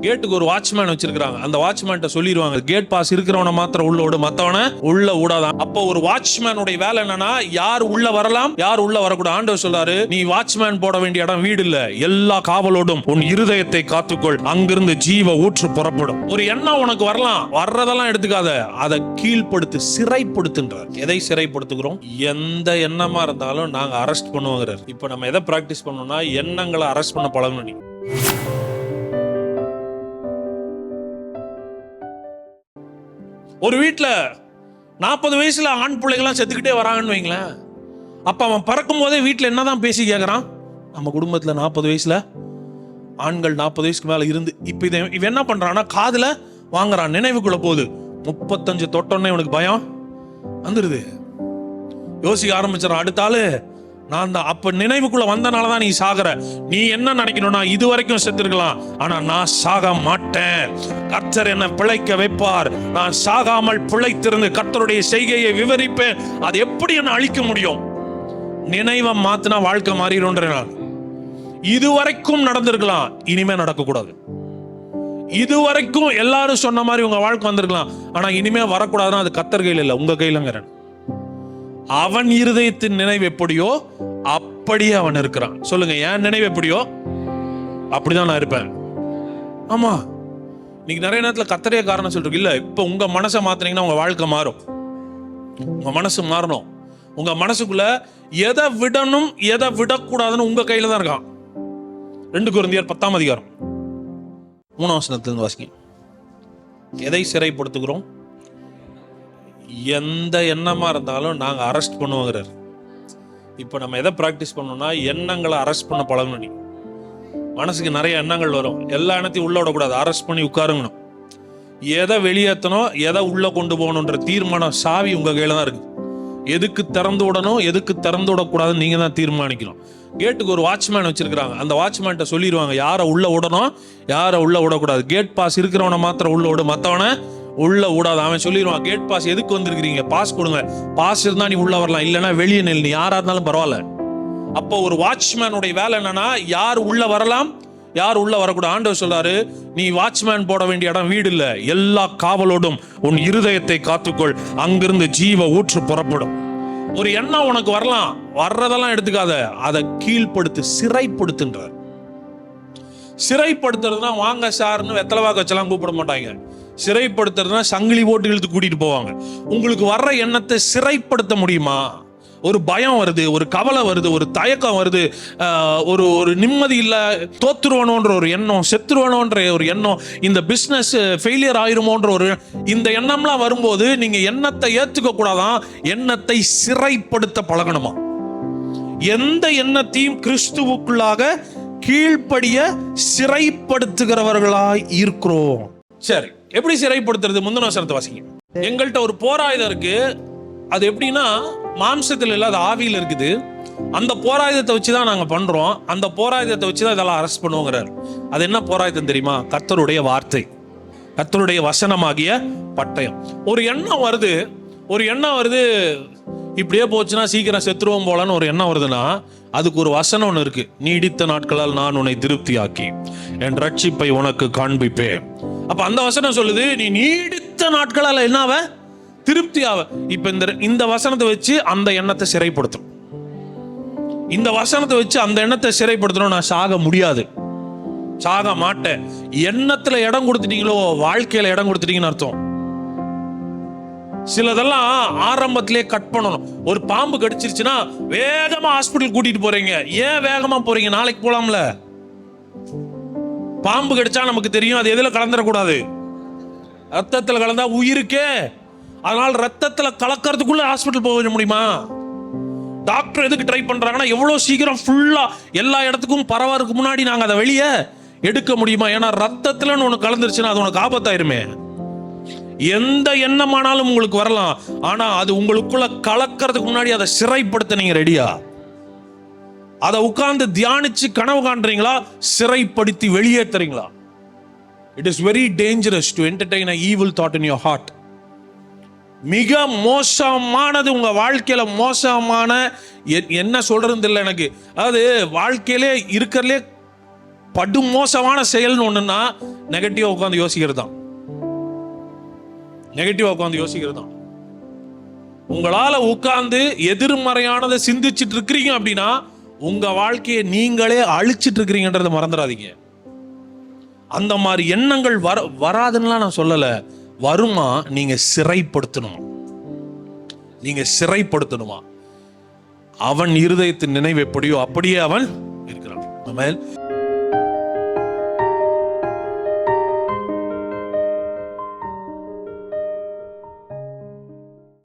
கேட்டுக்கு ஒரு வாட்ச்மேன் வச்சிருக்காங்க அந்த வாட்ச்மேன் சொல்லிடுவாங்க கேட் பாஸ் இருக்கிறவன மாத்திரம் உள்ள விடு மத்தவன உள்ள விடாதான் அப்போ ஒரு வாட்ச்மேனுடைய வேலை என்னன்னா யார் உள்ள வரலாம் யார் உள்ள வரக்கூடாது. ஆண்டவர் சொல்றாரு நீ வாட்ச்மேன் போட வேண்டிய இடம் வீடு இல்ல. எல்லா காவலோடும் உன் இருதயத்தை காத்துக்கொள். அங்கிருந்து ஜீவ ஊற்று புறப்படும். ஒரு எண்ணம் உனக்கு வரலாம். வர்றதெல்லாம் எடுத்துக்காத. அதை கீழ்ப்படுத்து சிறைப்படுத்துன்றார். எதை சிறைப்படுத்துகிறோம்? எந்த எண்ணமா இருந்தாலும் நாங்க அரெஸ்ட் பண்ணுவோங்கிறார். இப்ப நம்ம எதை பிராக்டிஸ் பண்ணோம்னா எண்ணங்களை அரெஸ்ட் பண்ண பழகணும் ஒரு வீட்டில் நாற்பது வயசில் ஆண் பிள்ளைகள்லாம் செத்துக்கிட்டே வராங்கன்னு வைங்களேன். அப்போ அவன் பறக்கும் போதே வீட்டில் என்னதான் பேசி கேட்குறான் நம்ம குடும்பத்தில் நாற்பது வயசில் ஆண்கள் நாற்பது வயசுக்கு மேலே இருந்து இப்போ இதை இவன் என்ன பண்ணுறான்னா காதில் வாங்குறான். நினைவுக்குள்ள போகுது. முப்பத்தஞ்சு தொட்டோன்னே இவனுக்கு பயம் வந்துடுது யோசிக்க ஆரம்பிச்சிடறான். அடுத்த நான் தான். அப்ப நினைவுக்குள்ள வந்தனால தான் நீ சாகிற. நீ என்ன நினைக்கணும்னா இது வரைக்கும் செத்துருக்கலாம். ஆனா நான் சாக மாட்டேன். கர்த்தர் என்ன பிழைக்க வைப்பார். நான் சாகாமல் பிழைத்திருந்து கர்த்தருடைய செய்கையை விவரிப்பேன். அது எப்படி என்ன அழிக்க முடியும்? நினைவை மாத்தினா வாழ்க்கை மாறிடும்ன்ற நான் இதுவரைக்கும் நடந்திருக்கலாம். இனிமே நடக்கக்கூடாது. இதுவரைக்கும் எல்லாரும் சொன்ன மாதிரி உங்க வாழ்க்கை வந்திருக்கலாம். ஆனா இனிமே வரக்கூடாதுன்னா அது கத்தர் கையில் இல்லை. உங்க கையிலங்கிறேன். அவன் இருதயத்தின் நினைவு எப்படியோ அப்படியே அவன் இருக்கிறான். சொல்லுங்க என் நினைவு எப்படியோ? அப்படிதான் நான் இருப்பேன். ஆமா நீங்க நிறைய நேரத்துல கத்தரைய காரணம் சொல்றீங்க இல்ல. இப்ப உங்க மனசை மாத்தினீங்கன்னா உங்க வாழ்க்கை மாறும். உங்க மனசு மாறணும். உங்க மனசுக்குள்ள எதை விடணும் எதை விடக்கூடாதுன்னு உங்க கையில தான் இருக்கான். ரெண்டு குருந்தியர் பத்தாம் அதிகாரம். மூணாம் வசனத்திலிருந்து வாசிங்க. எதை சிறைப்படுத்துகிறோம்? எந்த எண்ணமாக இருந்தாலும் நாங்கள் அரெஸ்ட் பண்ணுவோங்கிறார். இப்போ நம்ம எதை ப்ராக்டிஸ் பண்ணோம்னா எண்ணங்களை அரெஸ்ட் பண்ண பழகணும் நீ. மனசுக்கு நிறைய எண்ணங்கள் வரும். எல்லா எண்ணத்தையும் உள்ள விடக்கூடாது. அரெஸ்ட் பண்ணி உட்காருங்கணும். எதை வெளியேற்றணும் எதை உள்ளே கொண்டு போகணுன்ற தீர்மானம் சாவி உங்கள் கையில் தான் இருக்குது எதுக்கு திறந்து விடணும் எதுக்கு திறந்து விடக்கூடாதுன்னு நீங்கள் தான் தீர்மானிக்கணும். கேட்டுக்கு ஒரு வாட்ச்மேன் வச்சிருக்கிறாங்க. அந்த வாட்ச்மேன்ட்ட சொல்லிடுவாங்க யாரை உள்ளே விடணும் யாரை உள்ளே விடக்கூடாது. கேட் பாஸ் இருக்கிறவனை மாத்திரம் உள்ளே விடு. மற்றவனை உள்ள விடாது அவன் சொல்லிடுவான் கேட் பாஸ் எதுக்கு வந்திருக்கிறீங்க? பாஸ் கொடுங்க. பாஸ் இருந்தா நீ உள்ள வரலாம். இல்லைன்னா வெளியே நெல் நீ யாரா இருந்தாலும் பரவாயில்ல. அப்போ ஒரு வாட்ச்மேனுடைய வேலை என்னன்னா யார் உள்ள வரலாம் யார் உள்ள வரக்கூடாது. ஆண்டவர் சொல்றாரு நீ வாட்ச்மேன் போட வேண்டிய இடம் வீடு இல்ல. எல்லா காவலோடும் உன் இருதயத்தை காத்துக்கொள். அங்கிருந்து ஜீவ ஊற்று புறப்படும். ஒரு எண்ணம் உனக்கு வரலாம். வர்றதெல்லாம் எடுத்துக்காத. அதை கீழ்ப்படுத்து சிறைப்படுத்துன்றார். சிறைப்படுத்துறதுனா வாங்க சார்னு வெத்தலை வாக்க வச்செல்லாம் கூப்பிட மாட்டாங்க. சிறைப்படுத்துறதுனா சங்கிலி போட்டு இழுத்து கூட்டிட்டு போவாங்க. உங்களுக்கு வர்ற எண்ணத்தை சிறைப்படுத்த முடியுமா? ஒரு பயம் வருது ஒரு கவலை வருது ஒரு தயக்கம் வருது ஒரு ஒரு நிம்மதி இல்லை தோத்துருவணுன்ற ஒரு எண்ணம் செத்துருவணுன்ற ஒரு எண்ணம் இந்த பிஸ்னஸ் ஃபெயிலியர் ஆயிருமோன்ற ஒரு இந்த எண்ணம்லாம் வரும்போது நீங்கள் எண்ணத்தை ஏற்றுக்க கூடாதான் எண்ணத்தை சிறைப்படுத்த பழகணுமா? எந்த எண்ணத்தையும் கிறிஸ்துவுக்குள்ளாக கீழ்ப்படிய சிறைப்படுத்துகிறவர்களாய் இருக்கிறோம். சரி எப்படி சிறைப்படுத்துறது? முந்தின வசனத்தை வாசிங்க. எங்கள்கிட்ட ஒரு போராயுதம் இருக்கு. அது எப்படின்னா மாம்சத்தில் இல்லாத ஆவியில் இருக்குது. அந்த போராயுதத்தை வச்சு தான் நாங்கள் பண்றோம். அந்த போராயுதத்தை வச்சு தான் இதெல்லாம் அரெஸ்ட் பண்ணுவோங்கிறார். அது என்ன போராயுதம் தெரியுமா? கர்த்தருடைய வார்த்தை. கர்த்தருடைய வசனமாகிய பட்டயம். ஒரு எண்ணம் வருது. ஒரு எண்ணம் வருது. இப்படியே போச்சுன்னா சீக்கிரம் செத்துருவோம் போலன்னு ஒரு எண்ணம் வருதுன்னா அதுக்கு ஒரு வசனம் ஒன்று இருக்கு. நீடித்த நாட்களால் நான் உன்னை திருப்தியாக்கி என் ரட்சிப்பை உனக்கு காண்பிப்பேன். அப்ப அந்த வசனம் சொல்லுது நீ நீடித்த நாட்களால் என்னாவ? திருப்தியாவ இப்ப இந்த இந்த வசனத்தை வச்சு அந்த எண்ணத்தை சிறைப்படுத்தும். இந்த வசனத்தை வச்சு அந்த எண்ணத்தை சிறைப்படுத்தணும் நான் சாக முடியாது. சாக மாட்டேன். எண்ணத்துல இடம் கொடுத்துட்டீங்களோ வாழ்க்கையில இடம் கொடுத்துட்டீங்கன்னு அர்த்தம். சிலதெல்லாம் ஆரம்பத்திலே கட் பண்ணணும். ஒரு பாம்பு கடிச்சிருச்சுன்னா வேகமா ஹாஸ்பிட்டல் கூட்டிட்டு போறீங்க. ஏன் வேகமா போறீங்க? நாளைக்கு போலாம்ல. பாம்பு கடிச்சா நமக்கு தெரியும் அது எதில் கலந்துடக்கூடாது ரத்தத்தில் கலந்தா உயிருக்கே. அதனால் ரத்தத்தில் கலக்கிறதுக்குள்ளே ஹாஸ்பிட்டல் போக முடியுமா? டாக்டர் எதுக்கு ட்ரை பண்ணுறாங்கன்னா எவ்வளோ சீக்கிரம் ஃபுல்லாக எல்லா இடத்துக்கும் பரவறதுக்கு முன்னாடி நாங்கள் அதை வெளியே எடுக்க முடியுமா? ஏன்னா ரத்தத்தில்னு ஒன்று கலந்துருச்சுன்னா அது உனக்கு ஆபத்தாயிருமே. எந்த எண்ணமானாலும் உங்களுக்கு வரலாம். ஆனால் அது உங்களுக்குள்ள கலக்கிறதுக்கு முன்னாடி அதை சிறைப்படுத்த நீங்கள் ரெடியா அதை உட்கார்ந்து தியானிச்சு கனவு காண்றீங்களா? சிறைப்படுத்தி வெளியேற்றுறீங்களா it is very dangerous to entertain a evil thought in your heart மிக மோசமானது உங்க வாழ்க்கையில மோசமான என்ன சொல்றது இல்லை எனக்கு. அதாவது வாழ்க்கையிலே இருக்கிறதுலே படுமோசமான செயல்னு ஒண்ணுன்னா நெகட்டிவா உட்காந்து யோசிக்கிறது தான் நெகட்டிவா உட்காந்து யோசிக்கிறது தான் உங்களால உட்கார்ந்து எதிர்மறையானதை சிந்திச்சுட்டு இருக்கிறீங்க அப்படின்னா உங்க வாழ்க்கையை நீங்களே அழிச்சிட்டு இருக்கிறீங்கன்றதை மறந்துடாதீங்க. அந்த மாதிரி எண்ணங்கள் வர வராதுன்னுலாம் நான் சொல்லலை. வருமா நீங்க சிறைப்படுத்தணும்? நீங்க சிறைப்படுத்தணுமா? அவன் இருதயத்தின் நினைவு எப்படியோ அப்படியே அவன் இருக்கிறான்.